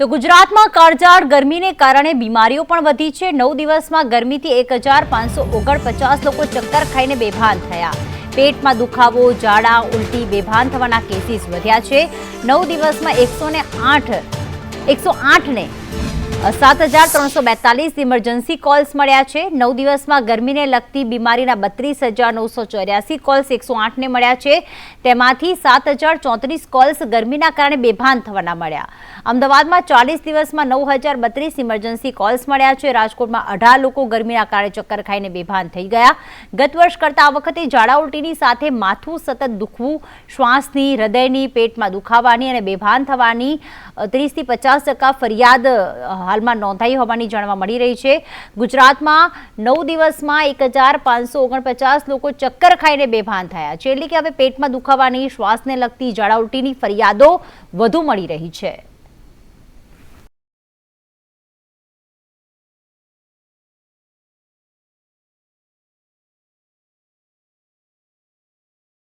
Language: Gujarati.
તો ગુજરાતમાં કાળઝાળ ગરમીને કારણે બીમારીઓ પણ વધી છે. નવ દિવસમાં ગરમીથી એક હજાર પાંચસો ઓગણપચાસ લોકો ચક્કર ખાઈને બેભાન થયા. પેટમાં દુખાવો, ઝાડા, ઉલટી બેભાન થવાના કેસીસ વધ્યા છે. નવ દિવસમાં એકસો ને આઠ, એકસો આઠને સાત હજાર ત્રણસો બેતાલીસ ઇમરજન્સી કોલ્સ મળ્યા છે. નવ દિવસમાં ગરમીને લગતી બીમારીના બત્રીસ હજાર નવસો ચોર્યાસી કોલ્સ એકસો આઠને મળ્યા છે. તેમાંથી સાત હજાર ચોત્રીસ કોલ્સ ગરમીના કારણે બેભાન થવાના મળ્યા. અમદાવાદમાં ચાલીસ દિવસમાં નવ હજાર બત્રીસ ઇમરજન્સી કોલ્સ મળ્યા છે. રાજકોટમાં અઢાર લોકો ગરમીના કારણે ચક્કર ખાઈને બેભાન થઈ ગયા. ગત વર્ષ કરતાં આ વખતે ઝાડા ઉલટીની સાથે માથું સતત દુખવું, શ્વાસની, હૃદયની, પેટમાં દુખાવાની અને બેભાન થવાની ત્રીસથી પચાસ ટકા ફરિયાદ હાલમાં નોંધાઈ હોવાની જાણવા મળી રહી છે. ગુજરાતમાં નવ દિવસમાં એક હજાર પાંચસો ઓગણપચાસ લોકો ચક્કર ખાઈને બેભાન થયા છે. એટલે કે હવે પેટમાં દુખાવાની, શ્વાસને લગતી, ઝાડા ફરિયાદો વધુ મળી રહી છે.